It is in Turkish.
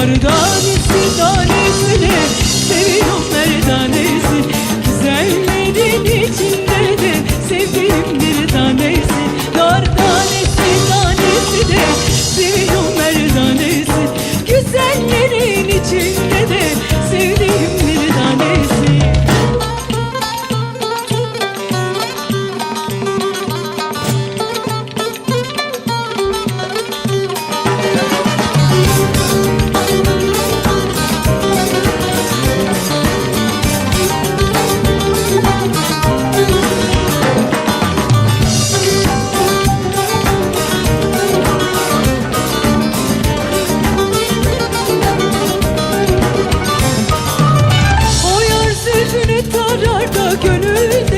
tanesi de seviyorum merdanesi. Güzellerin zülfünü tarar da gönül